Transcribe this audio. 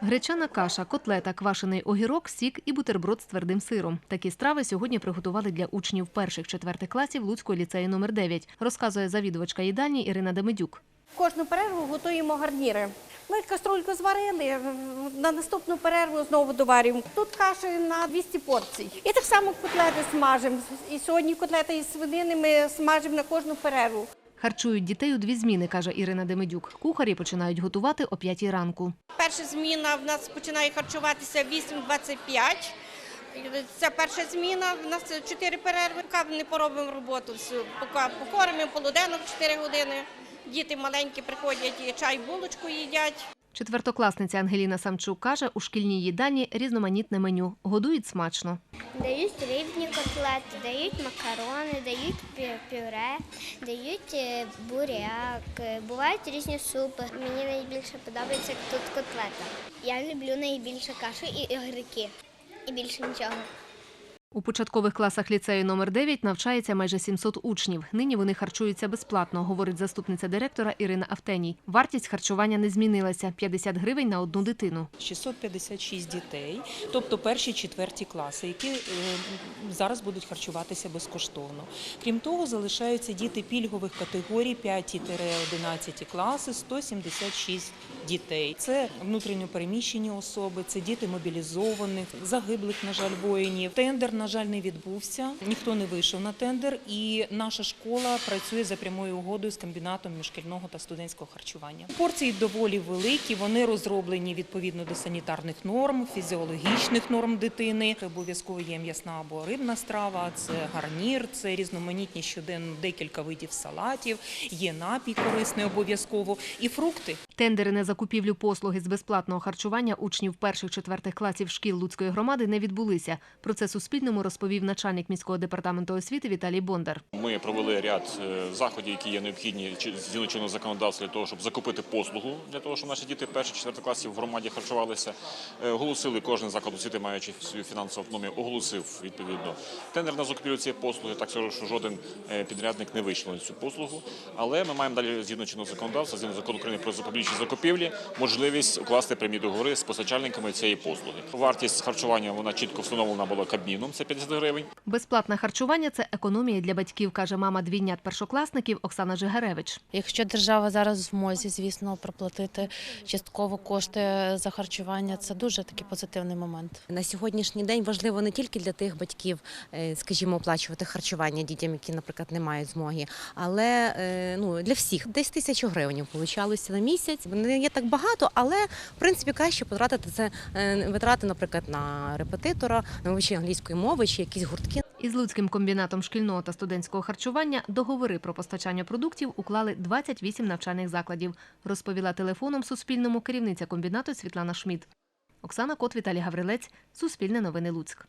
Гречана каша, котлета, квашений огірок, сік і бутерброд з твердим сиром. Такі страви сьогодні приготували для учнів перших-четвертих класів Луцького ліцею номер 9, розказує завідувачка їдальні Ірина Демидюк. Кожну перерву готуємо гарніри. Ми каструльку зварили, на наступну перерву знову доварюємо. Тут каші на 200 порцій. І так само котлети смажимо. І сьогодні котлети із свинини ми смажимо на кожну перерву. Харчують дітей у дві зміни, каже Ірина Демидюк. Кухарі починають готувати о 5 ранку. Перша зміна в нас починає харчуватися в 8.25. Це перша зміна. У нас чотири перерви. Не поробимо роботу, всю. поки покормимо полуденок 4 години. Діти маленькі приходять і чай, булочку їдять. Четвертокласниця Ангеліна Самчук каже, у шкільній їдальні різноманітне меню. Годують смачно. Дають рибні котлети, дають макарони, дають пюре, дають е, буряк, е, бувають різні супи. Мені найбільше подобається тут котлета. Я люблю найбільше каші і огірки. І більше нічого. У початкових класах ліцею номер 9 навчається майже 700 учнів. Нині вони харчуються безплатно, говорить заступниця директора Ірина Автеній. Вартість харчування не змінилася 50 гривень на одну дитину. 656 дітей, тобто перші четверті класи, які е, зараз будуть харчуватися безкоштовно. Крім того, залишаються діти пільгових категорій 5-11 класи, 176 дітей. Це внутрішньо переміщені особи, це діти мобілізованих, загиблих, на жаль, воїнів. Тендер, на жаль, не відбувся. Ніхто не вийшов на тендер, і наша школа працює за прямою угодою з комбінатом міжшкільного та студентського харчування. Порції доволі великі. Вони розроблені відповідно до санітарних норм, фізіологічних норм дитини. Обов'язково є м'ясна або рибна страва, це гарнір, це різноманітні щоденно декілька видів салатів, є напій корисний обов'язково і фрукти. Тендери на закупівлю послуги з безплатного харчування учнів перших-четвертих класів шкіл Луцької громади не відбулися. Про це Суспільному розповів начальник міського департаменту освіти Віталій Бондар. Ми провели ряд е, заходів, які є необхідні згідно чинного законодавства для того, щоб закупити послугу для того, щоб наші діти перших четвертих класів в громаді харчувалися. Е, Оголосили кожен заклад освіти, маючи свою фінансову автономію, оголосив відповідно тендер на закупівлю цієї послуги. Так що жоден е, підрядник не вийшов на цю послугу. Але ми маємо далі згідно чинного законодавства, згідно закону України про публічні закупівлі, можливість укласти прямі договори з постачальниками цієї послуги. Вартість харчування вона чітко встановлена була Кабміном, це 50 гривень. Безплатне харчування це економія для батьків, каже мама двійнят першокласників Оксана Жигаревич. Якщо держава зараз в змозі, звісно, проплатити частково кошти за харчування, це дуже такий позитивний момент. На сьогоднішній день важливо не тільки для тих батьків, е, скажімо, оплачувати харчування дітям, які, наприклад, не мають змоги, але е, ну для всіх десь тисячу гривень получалося на місяць. Не є так багато, але в принципі краще потратити це е, витрати, наприклад, на репетитора, на вивчення англійської мови чи якісь гуртки. Із Луцьким комбінатом шкільного та студентського харчування договори про постачання продуктів уклали 28 навчальних закладів, розповіла телефоном Суспільному керівниця комбінату Світлана Шміт. Оксана Кот, Віталій Гаврилець, Суспільне новини Луцьк.